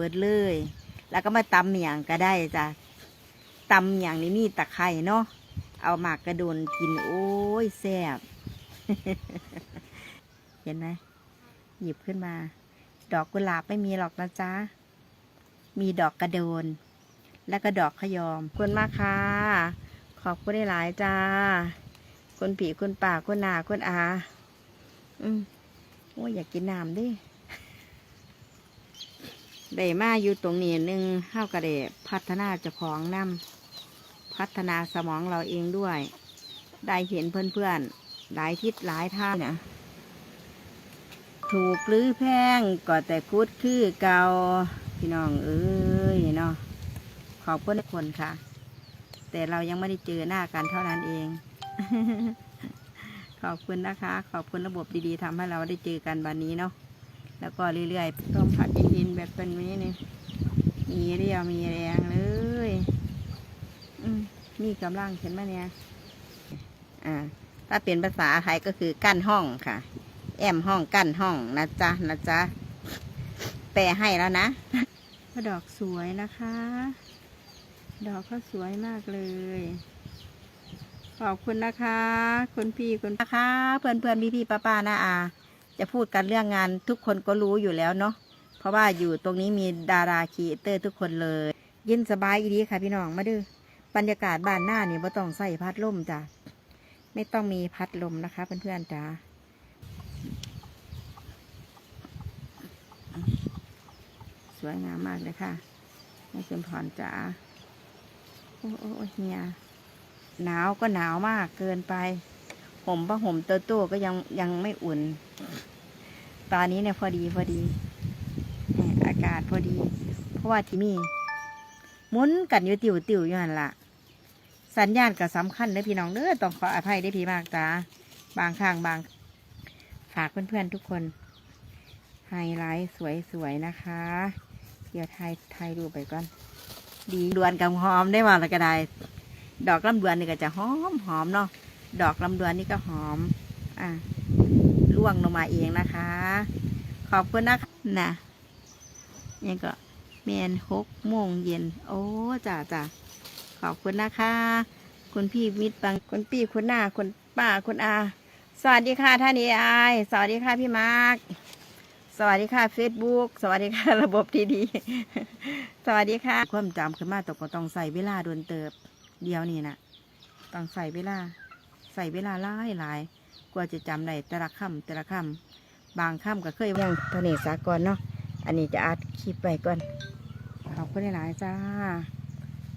บิดเลย แล้วก็มาตำเมียงก็ได้จ้ะตำเมียงนี่มีตะไคร่เนาะเอาหมากกระโดนกิน โอ้ยแซ่บเห็นไหมหยิบขึ้นมา ดอกกุหลาบไม่มีหรอกนะจ๊ะ มีดอกกระโดน แล้วก็ดอกขยอมคุณมากค่ะ ขอบคุณได้หลายจ้าคุณผีคุณป่าคุณนาคุณอา อืมโอ้ยอยากกินน้ำดิ ได้มาอยู่ตรงนี้หนึ่งเ้ากระเดพัฒนาเจ้าของนำพัฒนาสมองเราเองด้วย ได้เห็นเพื่อนๆ หลายทิศหลายท่างนี่ยถูกหรือแพงก็แต่คุดคือเกาพี่น้องเอ้ยเนาะขอบคุณทุกคนค่ะ แต่เรายังไม่ได้เจอหน้ากันเท่านั้นเอง ขอบคุณนะคะ ขอบคุณระบบดีๆทำให้เราได้เจอกันวันนี้เนาะ แล้วก็เรื่อยๆต้มผัดเย็นๆแบบเป็นนี้นี่มีเรียวมีแรงเลย อืมมีกำลังเห็นไหมเนี่ย อ่า ถ้าเป็นภาษาไทยก็คือกั้นห้องค่ะ แอมห้องกั้นห้องนะจ๊ะนะจ๊ะแปลให้แล้วนะก็ดอกสวยนะคะ ดอกก็สวยมากเลย ขอบคุณนะคะ คุณพี่คุณนะคะ เพื่อนเพื่อนพี่พี่ป้าป้านะอา จะพูดกันเรื่องงานทุกคนก็รู้อยู่แล้วเนาะเพราะว่าอยู่ตรงนี้มีดาราครีเอเตอร์ทุกคนเลย เย็นสบายอีดีค่ะพี่น้องมาดูบรรยากาศบ้านหน้านี่ไม่ต้องใส่พัดลมจ้ะไม่ต้องมีพัดลมนะคะเพื่อนๆจ้าสวยงามมากเลยค่ะแม่ชมพรจ๋าโอ้โอ้โอ้เฮียหนาวก็หนาวมากเกินไป ห่มผ้าห่มตัวตัวก็ยังยังไม่อุ่น ตอนนี้เนี่ยพอดีพอดีอากาศพอดี เพราะว่าที่มีมุนกันอยู่ติวติวอยู่นั่นละสัญญาณก็สำคัญเด้อพี่น้องเด้อต้องขออภัยได้พี่มากจ้าบางข้างบาง ฝากเพื่อนๆทุกคนไฮไลท์สวยๆนะคะ เดี๋ยวไทยไทยดูไปก่อน ดีดวนกับหอมได้มาแล้วก็ได้ ดอกลำดวนนี่ก็จะหอมหอมเนาะดอกลำดวนนี่ก็หอม อะ ร่วงลงมาเองนะคะ ขอบคุณนะคะนะยังก็เมนหกโมงเย็น โอ้จ้าจ้าขอบคุณนะคะ คุณพี่มิตรบังคุณพี่คุณหน้าคุณป้าคุณอา สวัสดีค่ะท่านเอไอสวัสดีค่ะพี่มาร์คสวัสดีค่ะเฟซบุ๊กสวัสดีค่ะระบบทีดี สวัสดีค่ะ ความจำขึ้นมาตกก็ต้องใส่เวลาโดนเติบ เดียวนี่นะต้องใส่เวลา ใส่เวลาหลายหลาย กว่าจะจำได้แต่ละคำแต่ละคำบางคำก็เคยยังทะเนสากรเนาะอันนี้จะอัดคลิปไปก่อนขอบคุณหลายๆจ้า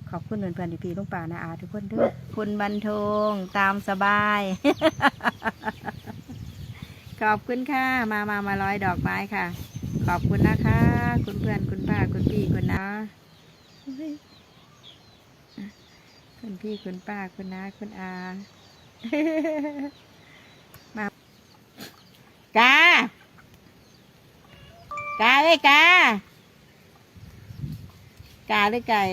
ขอบคุณเพื่อนๆพี่ๆลุงป่านาอาทุกคนด้วยคุณบันทงตามสบาย ขอบคุณค่ะ มามามาร้อยดอกไม้ค่ะ ขอบคุณนะคะ คุณเพื่อนคุณป้าคุณพี่คุณน้าเฮ้ยคุณพี่คุณป้าคุณน้าคุณอา มากากา เลยกากาเลยไก่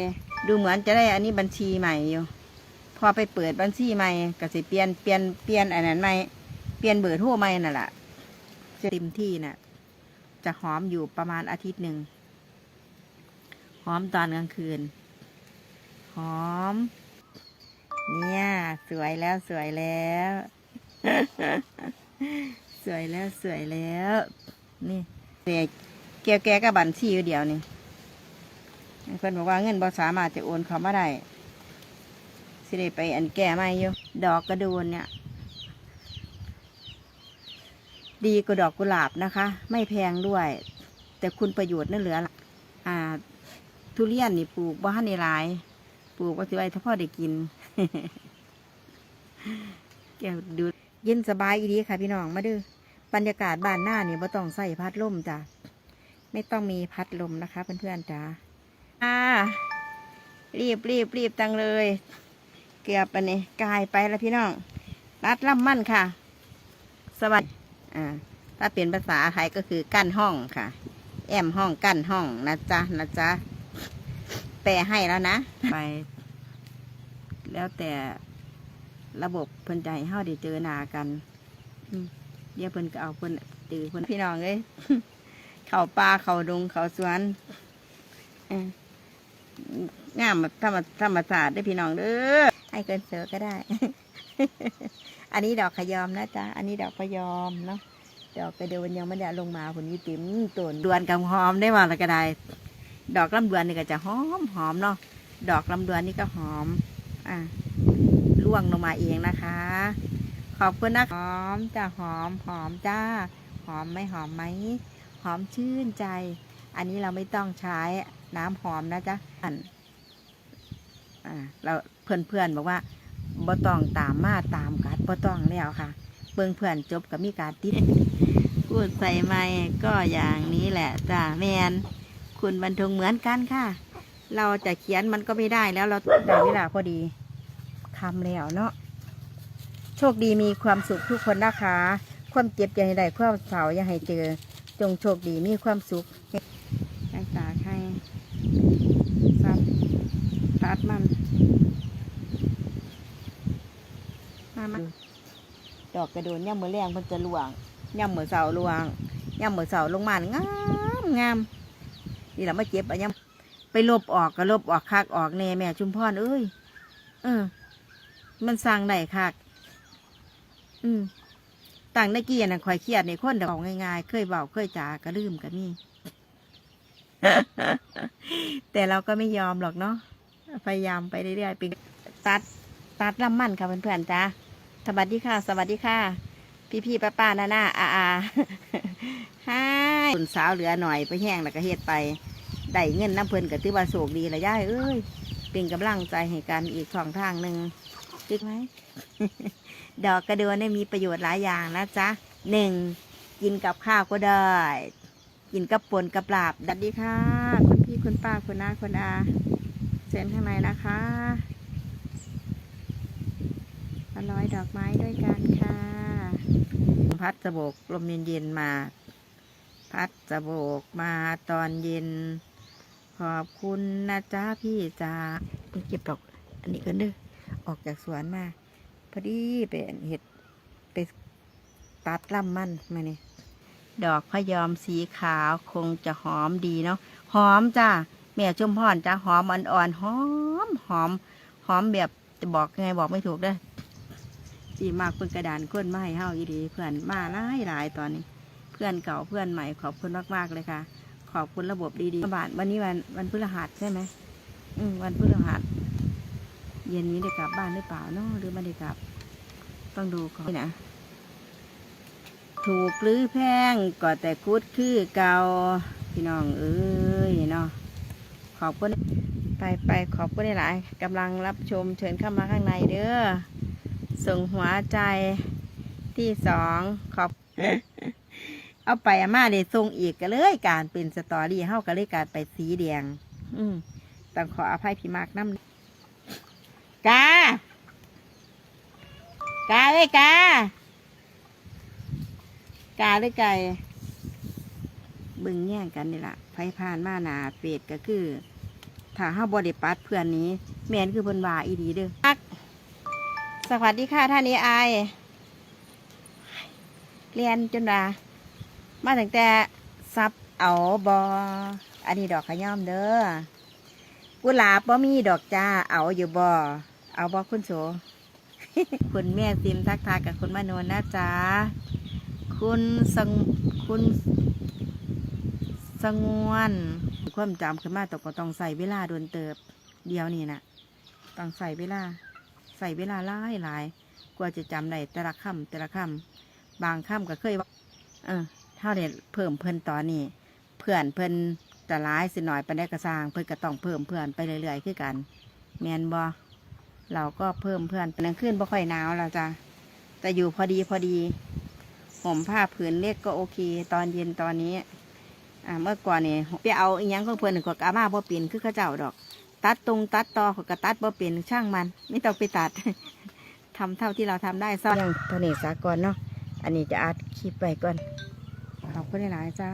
ดูเหมือนจะได้อันนี้บัญชีใหม่อยู่ พอไปเปิดบัญชีใหม่ก็สิเปลี่ยนเปลี่ยนเปลี่ยนอันนั้นใหม่เปลี่ยนเบอร์โทรใหม่นั่นแหละจะเต็มที่น่ะ จะหอมอยู่ประมาณอาทิตย์หนึ่งหอมตอนกลางคืน หอม เนี่ย สวยแล้วสวยแล้ว สวยแล้วสวยแล้ว นี่เด็ก แกแกกับบัญชีอยู่เดียวนี่เพื่อนบอกว่าเงินบอสามารถจะโอนเขามาได้สิได้ไปอันแก่ไม่อยู่ดอกกระโดนเนี่ย ดีกว่าดอกกุหลาบนะคะ ไม่แพงด้วย แต่คุณประโยชน์นั่นเหลือละอ่า ทุเรียนนี่ปลูกบ้านในหลาย ปลูกไว้สิไว้ถ้าพ่อได้กินแกดูเย็นสบายอีดีค่ะพี่น้องมาดูบรรยากาศบ้านหน้านี่ไม่ต้องใส่พัดลมจ้ะ ไม่ต้องมีพัดลมนะคะ เพื่อนๆจ้าอ่า รีบรีบรีบตังเลย เกือบไปนี่กายไปแล้วพี่น้อง รัดล่ำมั่นค่ะ สวัสดีอ่า ถ้าเป็นภาษาไทยก็คือกั้นห้องค่ะ แอมห้องกั้นห้องนะจ๊ะนะจ๊ะแปลให้แล้วนะ ไป แล้วแต่ระบบเพิ่นใจห้เฮาได้เจอหน้ากันอืมเดี๋ยวเพิ่นก็เอาเพิ่นตือเพิ่นพี่น้องเอ้ย เข้าป่าเข้าดงเข้าสวนงามธรรมธรรมศาสตร์ได้พี่น้องเด้อให้เกินเสือก็ได้ อันนี้ดอกขยอมนะจ๊ะ อันนี้ดอกขยอมเนาะดอกกระเดียวมันยังไม่ได้ลงมาผลยี่ติ๋มต้นดวนกับหอมได้มาแล้วก็ได้ ดอกลำดวนนี่ก็จะหอมหอมเนาะดอกลำดวนนี่ก็หอม อะร่วงลงมาเองนะคะ ขอบคุณนะหอมจ้าหอมหอมจ้า หอมไหมหอมไหม หอมชื่นใจ อันนี้เราไม่ต้องใช้น้ำหอมนะจ๊ะอันอ่าเราเพื่อนเพื่อนๆบอกว่าบ่ต้องตามมาตามกัดบ่ต้องแล้วค่ะเบิ่งเพื่อนจบกับมีการติดพูดใส่ไม่ก็อย่างนี้แหละจ้าแมนคุณบรรทงเหมือนกันค่ะ เราจะเขียนมันก็ไม่ได้แล้วเราได้เวลาพอดีทำแล้วเนาะโชคดีมีความสุขทุกคนนะคะ ความเจ็บอย่าให้ได้ความเศร้าอย่าให้เจอ จงโชคดีมีความสุขให้ตาให้สัตว์ตัดมันมามาดอกกระโดนย่ำมือแรงมันจะลวงย่ำมือเสาลวงย่ำมือเสาลงมางามงามนี่เราไม่เจ็บอะย่ำไปลบออกก็ลบออกคักออกแน่แม่ชุมพรเอ้ยเออ มันสั่งได้คักอืม ต่างในกี้น่ะคอยเครียดในคนเดาง่ายๆ เคยเบาเคยจากระลืมกันนี่แต่เราก็ไม่ยอมหรอกเนาะพยายามไปเรื่อยๆเป็นตัดตัดลำมันค่ะเพื่อนๆจ้าสวัสดีค่ะ สวัสดีค่ะ พี่ๆป้าๆน้าๆอาอาฮ่าคุณสาวเหลือหน่อยไปแห้งแล้วก็เฮ็ดไปได้เงินน้ำเพลินก็ถือว่าโศกดีละย่ายเอ้ยเป็นกำลังใจให้กันอีกช่องทางหนึ่ง จึกไหม ดอกกระเดือนเนี่ยมีประโยชน์หลายอย่างนะจ๊ะหนึ่งกินกับข้าวก็ได้ กินกับปนกับปลาบดัดดีค่ะ คุณพี่คุณป้าคุณน้าคุณอาเซ็นข้างในนะคะมาร้อยดอกไม้ด้วยกันค่ะ พัดจะโบกลมเย็นๆมา พัดจะโบกมาตอนเย็น ขอบคุณนะจ๊ะพี่จ๋าเก็บดอก อันนี้ก็เด้อ ออกจากสวนมา พอดีไปเห็ดไปตัดลำมันมาเนี่ยดอกพยอมสีขาวคงจะหอมดีเนาะหอมจ้าแม่ชุมพรจ้าหอมอ่อนๆหอมหอมหอมแบบจะบอกยังไงบอกไม่ถูกเด้อดีมากเพื่อนกระดานก้นมาให้เฮาอีดีเพื่อนมาหลายหลายๆตอนนี้ เพื่อนเก่าเพื่อนใหม่ขอบคุณมากๆเลยค่ะ ขอบคุณระบบดีๆบาทวันนี้วันวันพฤหัสใช่ไหมอืมวันพฤหัส เย็นนี้ได้กลับบ้านหรือเปล่าเนาะหรือไม่ได้กลับ ต้องดูก่อนนะ ถูกหรือแพงก็แต่กุดคือเก่าพี่น้องเอ้ยเนาะขอบคุณไปไปขอบคุณหลายกำลังรับชมเชิญเข้ามาข้างในเด้อส่งหัวใจที่สองขอบ เอาไปอาม่าเดี๋ยวส่งอีกก็เลยการเป็นสตอรี่เฮาก็เลยการไปสีแดง อืมต้องขออภัยพี่มากน้ำ กากาเลยกากาหรือไก่บึงแย่งกันนี่ละไฟผ่านมาหนาเป็ดก็คือถ้าห้าบริปัดเพื่อนนี้แมนคือบนว่าอีดีเด้อสวัสดีค่ะท่านนี้อเรียนจนดามาตั้งแต่ซับเอาบออันนี้ดอกขย่อมเด้อกุหลาบบ่มีดอกจ้าเอาอยู่บ่ เอาบ่คุณโสคุณแม่ซิมทักทายกับคุณมโนนนะจ๊ะคุณสงคุณสงวน ความจำขึ้นมาตกก็ต้องใส่เวลาโดนเติบ เดียวนี่นะต้องใส่เวลา ใส่เวลาหลายหลายกว่าจะจำได้แต่ละคำแต่ละคำบางคำก็เคยว่าเออเท่าเด็ดเพิ่มเพิ่นตอนนี้ เพื่อนเพิ่นจะร้ายสิหน่อยไปได้กระซางเพิ่นก็ต้องเพิ่มเพื่อนไปเรื่อยๆคือกัน แมนบอ เราก็เพิ่มเพื่อนเป็นขึ้นบ่ค่อยหนาวแล้วจ้ะแต่อยู่พอดีพอดีห่มผ้าผืนเล็กก็โอเค ตอนเย็นตอนนี้ อ่าเมื่อก่อนนี่ไปเอาอีหยังของเพื่อนก็กอามาบ่เป็นคือเข้าเจ้าดอก ตัดตรงตัดต่อเขาก็ตัดบ่เป็นช่างมัน ไม่ต้องไปตัดทำเท่าที่เราทำได้ซ่อนยังตัวนี้สากลเนาะอันนี้จะอัดคลิปไปก่อนขอบคุณหลายๆจ้า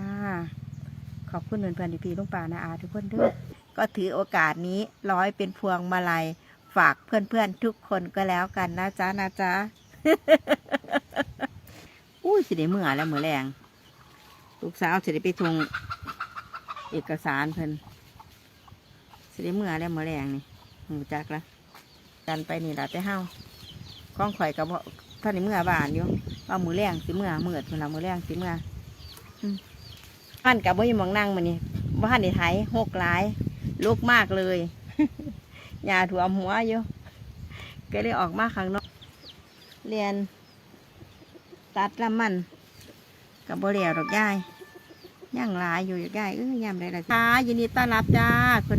ขอบคุณเพื่อนๆพี่ๆลุงป่านาอาทุกคนด้วยก็ถือโอกาสนี้ร้อยเป็นพวงมาลัย ฝากเพื่อนๆทุกคนก็แล้วกันนะจ๊ะนะจ๊ะอุ้สิได้เมื่อแล้วเมื่อแรงลูกสาวสิได้ไปทงเอกสารเพิ่นสิได้เมื่อแล้วเมื่อแรงนี่หูจักละกันไปนี่ละแต่เฮาข้องข่อยกับท่านนี่เมื่อบานอยู่ว่ามือแรงสิเมื่อเมืดเวลามือแรงสิเมื่ออืมบ้านกับบ่มีหมองนั่งมันนี่บ้านในไทยหกหลายลูกมากเลย ยาถั่วหัวอยู่ก็เลยออกมาข้างนอกเรียน ตัดลำมันกับบ่เรียวดอกย่ายย่างลายอยู่อยากย่ายเอ้ยยามใดล่ะค่ะยินดีต้อนรับจ้าคุณ